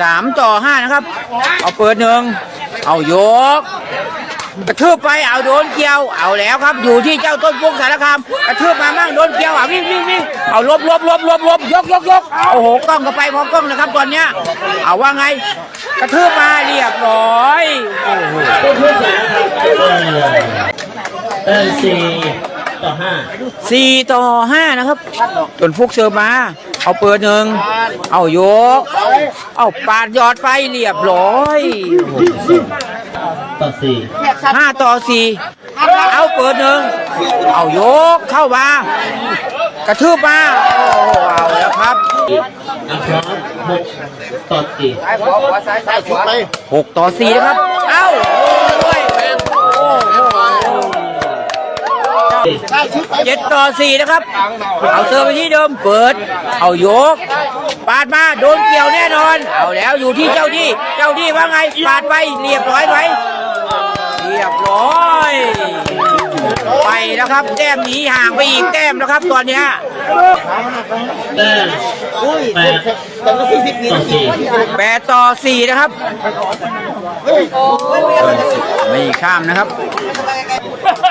สามต่อห้านะครับ เอาเปิดหนึ่งเอายก กระทืบไปเอาโดนเกี่ยว เอาแล้วครับ อยู่ที่เจ้าต้นพวงสารคามกระทืบมาบ้างโดนเกี่ยวอะวิ่งวิ่งวิ่งเอาลบลบลบลบลบยกยกยกโอ้โหกล้องก็ไปพร้อมกล้องนะครับตอนเนี้ยเอาว่าไง กระทืบมาเรียบร้อยโอ้โหต้นทุนสารคามเออเออสี่ต่อห้าสี่ต่อห้านะครับต้นฟุกเสิร์ฟมา เอาเปิดหนึ่ง เอายก เอาปาดยอดไปเรียบร้อยโอ้โหต่อสี่ห้าต่อสี่เอาเปิดหนึ่ง เอายกเข้ามากระทืบมาโอ้โหเอาแล้วครับอัพร้อมหกต่อสี่หกต่อสี่นะครับ เอ้า เจ็ดต่อสี่นะครับ เอาเซอร์ไปที่เดิมเปิด เอายก ปาดมาโดนเกี่ยวแน่นอน เอาแล้วอยู่ที่เจ้าที่ เจ้าที่ว่าไง ปาดไปเรียบร้อยไหมเรียบร้อย ไปแล้วครับ แต้มหนีห่างไปอีกแต้มแล้วครับตอนเนี้ยแต้มแปดต่อสี่แปดต่อสี่นะครับ ไม่ข้ามนะครับ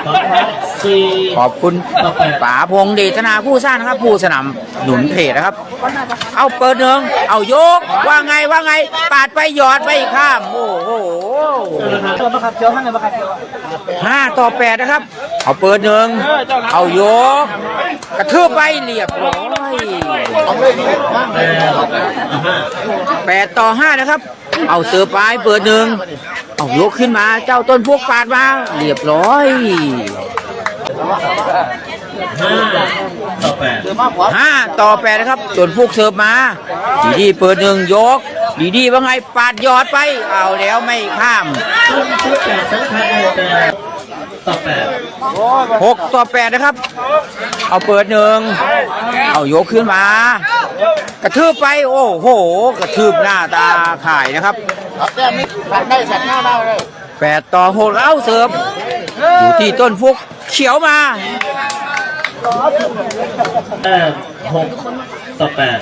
พร้อมครับ สี่ขอบคุณต่อแปดป๋าพงษ์เดชนาผู้สร้างนะครับ ผู้สนับหนุนเพจนะครับ เอาเปิดหนึ่งเอายกว่าไงว่าไง ปาดไปหยอดไปข้าม โอ้โหห้าต่อแปดนะครับ เอาเปิดหนึ่งเอายก กระทืบไปเรียบร้อยแปดต่อห้าแปดต่อห้านะครับ เอาเสือปลายเปิดหนึ่งเอายกขึ้นมาเจ้าต้นพวกปาดมา เรียบร้อย ห้าต่อแปดห้าต่อแปดนะครับ ส่วนพวกเสิร์ฟมาดีดีเปิดหนึ่งยก ดีดีว่าไงปาดยอดไป เอาแล้วไม่ข้ามต้นทุนแปดสำคัญเลยแต่ต่อแปดหกต่อแปดนะครับ เอาเปิดหนึ่งเอายกขึ้นมา กระทืบไป โอ้โห กระทืบหน้าตาข่ายนะครับแปดต่อหกเอาเสิร์ฟอยู่ที่ต้นฟุก เขียวมาแต้มหกต่อแปด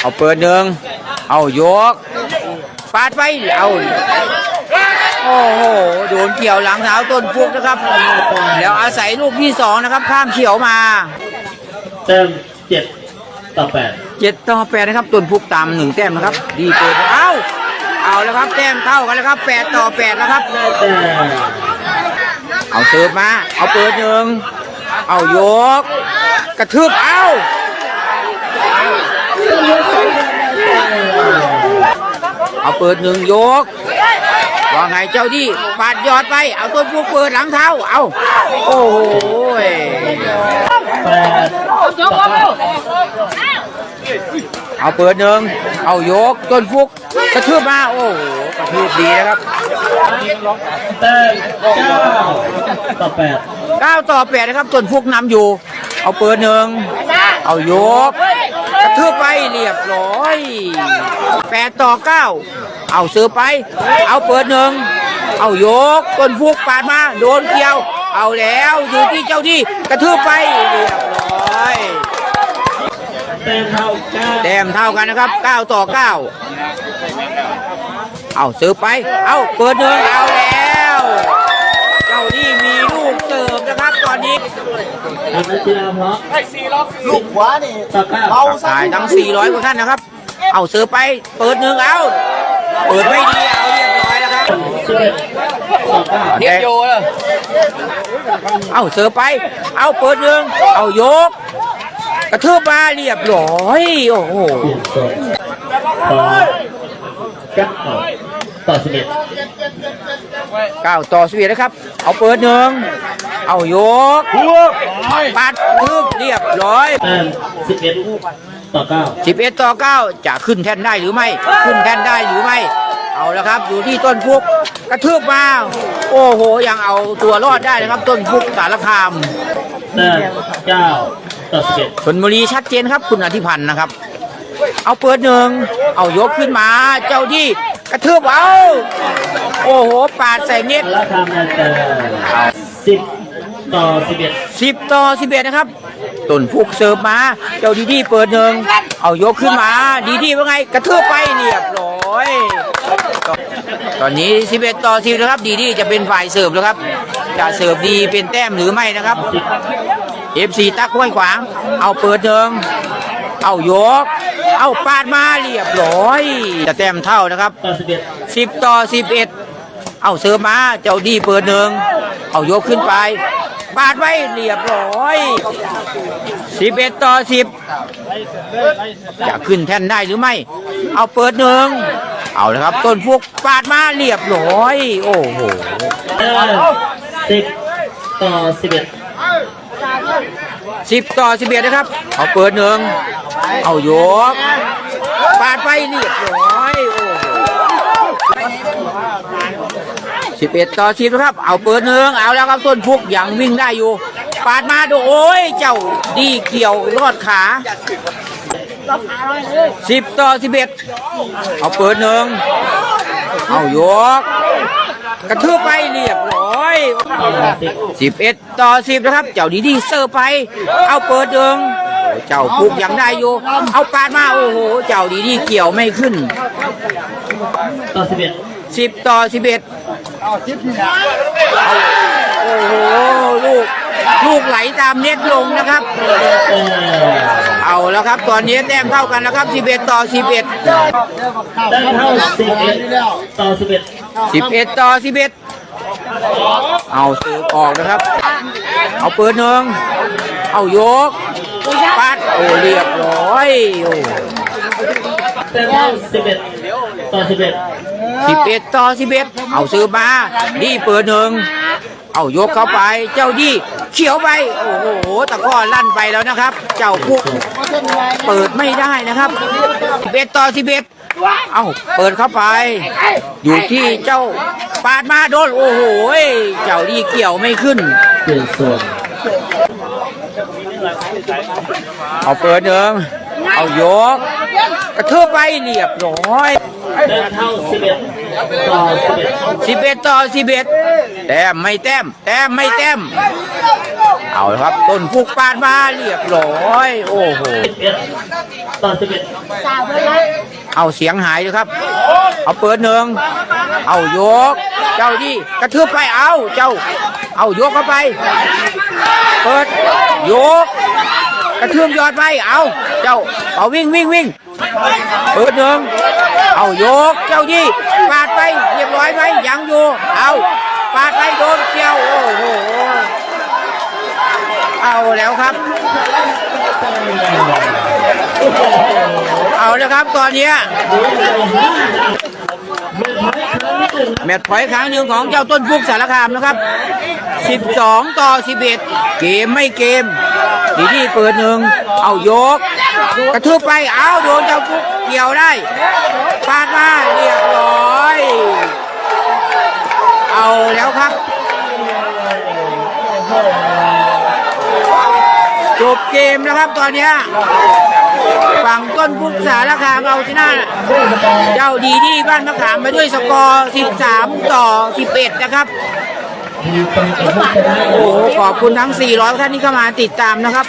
เอาเปิดหนึ่งเอายกปาดไปเอาโอ้โหโดนเกี่ยวหลังเท้าต้นฟุกนะครับ แล้วอาศัยลูกที่สองนะครับ ข้ามเขียวมาแต้มเจ็ดต่อแปดเจ็ดต่อแปดนะครับต้นฟุกตามหนึ่งแต้มนะครับ ดีเปิดเอา เอาแล้วครับแต้มเท่ากันแล้วครับแปดต่อแปดแล้วครับ เอาเสิร์ฟมา เอาเปิดหนึ่งเอายก กระทืบเอาเอาเปิดหนึ่งยก ว่าไงเจ้าที่ปาดยอดไป เอาต้นพวกเปิดหลังเท้า เอา โอ้โหแปดต่อ เก้าเอาเปิดหนึ่งเอายกต้นฟุกกระทืบมาโอ้โหกระทืบดีนะครับแต้มเก้าต่อแปดเก้าต่อแปดนะครับต้นฟุกนำอยู่ เอาเปิดหนึ่งเอายกกระทืบไปเรียบร้อยแปดต่อเก้าเอาเสือไป เอาเปิดหนึ่งเอายกต้นฟุกปาดมาโดนเกี่ยว เอาแล้วอยู่ที่เจ้าที่กระทืบไปเรียบร้อย แต้มเท่าเก้าแต้มเท่ากันนะครับเก้าต่อเก้าเอาเสือไป เอาเปิดหนึ่งเอาแล้ว เจ้านี่มีลูกเสิร์ฟนะครับตอนนี้ทำนักกีฬาเพราะลูกขวานี่ต่อเก้าเบาซะตายทั้ง 400กว่าท่านนะครับ เอาเสือไป เปิดหนึ่งเอา เปิดไม่ดีเอาเรียบร้อยแล้วครับสิบเอ็ดต่อเก้าเด็กโยเลยเอาเสือไป เอาเปิดหนึ่งเอายก กระทืบมาเรียบร้อย โอ้โหเปลี่ยนสดต่อเก้าต่อสิบเอ็ดเก้าต่อสิบเอ็ดนะครับ เอาเปิดหนึ่งเอายกปัดทึบเรียบร้อยแต้มสิบเอ็ดต่อเก้า11ต่อ9จะขึ้นแท่นได้หรือไม่ ขึ้นแท่นได้หรือไม่ เอาละครับ อยู่ที่ต้นฟุกกระทืบมา โอ้โห ยังเอาตัวรอดได้นะครับ ต้นฟุกสารคามแต้มเก้า ต่อสิบเอ็ดชนบุรีชัดเจนครับคุณอธิพันธ์นะครับ เอาเปิดหนึ่งเอายกขึ้นมา เจ้าที่กระทืบเอาโอ้โหปาดใส่เน็ตแล้วทำในแต่สิบต่อสิบเอ็ดสิบต่อสิบเอ็ดนะครับต้นฟุกเสิร์ฟมา เจ้าดีดีเปิดหนึ่งเอายกขึ้นมา ดีดีว่าไงกระทืบไปเรียบร้อย ตอนนี้11ต่อ10นะครับ ดีดีจะเป็นฝ่ายเสิร์ฟแล้วครับ จะเสิร์ฟดีเป็นแต้มหรือไม่นะครับ FC ตักไว้ขวาง เอาเปิดหนึ่งเอายก เอาปาดมาเรียบร้อย จะแต้มเท่านะครับต่อสิบเอ็ดสิบต่อสิบเอ็ดเอาเสิร์ฟมาเจ้าดีเปิดหนึ่งเอายกขึ้นไปปาดไว้เรียบร้อยสิบเอ็ดต่อสิบจะขึ้นแท่นได้หรือไม่ เอาเปิดหนึ่งเอาละครับต้นฟุกปาดมาเรียบร้อย โอ้โหเออสิบต่อสิบเอ็ด สิบต่อสิบเอ็ดนะครับ เอาเปิดหนึ่งเอายกปาดไปเรียบร้อยโอ้โหสิบเอ็ดต่อสิบนะครับ เอาเปิดหนึ่งเอาแล้วครับต้นฟุกยังวิ่งได้อยู่ ปาดมาดูโอ้ยเจ้าดีเกี่ยวรอดขาสิบต่อสิบเอ็ดเอาเปิดหนึ่งเอายก กระทืบไปเรียบร้อยต่อสิบสิบเอ็ดต่อสิบนะครับ เจ้าดีดีเซอร์ไป เอาเปิดเดิงเจ้าปุกยังได้อยู่ เอาปาดมาโอ้โห เจ้าดีดีเกี่ยวไม่ขึ้นต่อสิบเอ็ดสิบต่อสิบเอ็ดโอ้โห ลูก ลูกไหลตามเน็ตลงนะครับเออเอาแล้วครับ ตอนนี้แต้มเท่ากันแล้วครับสิบเอ็ดต่อสิบเอ็ดได้เท่าสิบเอ็ดต่อสิบเอ็ดสิบเอ็ดต่อสิบเอ็ดเอาซื้อออกนะครับ เอาเปิดหนึ่งเอายก ปัด โอ้เรียบร้อยโอ้ได้เท่าสิบเอ็ดต่อสิบเอ็ดสิบเอ็ดต่อสิบเอ็ดเอาซื้อมา ดีเปิดหนึ่ง เอายกเข้าไป เจ้าดี เขียวไป โอ้โห ตะกร้อลั่นไปแล้วนะครับ เจ้าพวกเปิดไม่ได้นะครับสิบเอ็ดต่อสิเอ็ดเอาเปิดเข้าไป อยู่ที่เจ้าปาดมาโดน โอ้โห เจ้าดีเกี่ยวไม่ขึ้น เอาเปิดหนึ่งเอายก กระเทืบไปเรียบร้อยเท่าสิบเอ็ดต่อสิบเอ็ดสิบเอ็ดต่อสิบเอ็ดแต้มไม่แต้มแต้มไม่แต้มเอาครับ ต้นฟุกปาดมาเรียบร้อย โอ้โหสิบเอ็ดต่อสิบเอ็ดเอาเสียงหายเลยครับ เอาเปิดหนึ่งเอายก เจ้าดีกระทืบไปเอาเจ้า เอายกเข้าไป เปิดยก ระทืบยอดไปเอาเจ้าเอาวิ่งวิ่งวิ่งเปิดหนึ่งเอายกเจ้าดีปาดไปเรียบร้อยไหมยังอยู่เอาปาดไปโดนเกี่ยวโอ้โหเอาแล้วครับ เอาแล้วครับตอนนี้แมตช์พอยต์ครั้งหนึ่งของเจ้าต้นฟุกสารคามนะครับ 12 ต่อ 11 เกมไม่เกม ดีที่เปิดหนึ่งเอายก กระทืบไปเอาโดนเจ้าฟุกเกี่ยวได้ปาดมาเรียบร้อย เอาแล้วครับจบเกมแล้วครับตอนนี้ฝั่งต้นพุกสารคามเอาชนะเจ้าดีดีบ้านมะขามมาด้วยสกอร์ 13 ต่อ 11 นะครับ โอ้โหขอบคุณทั้ง 400 ท่านที่เข้ามาติดตามนะครับ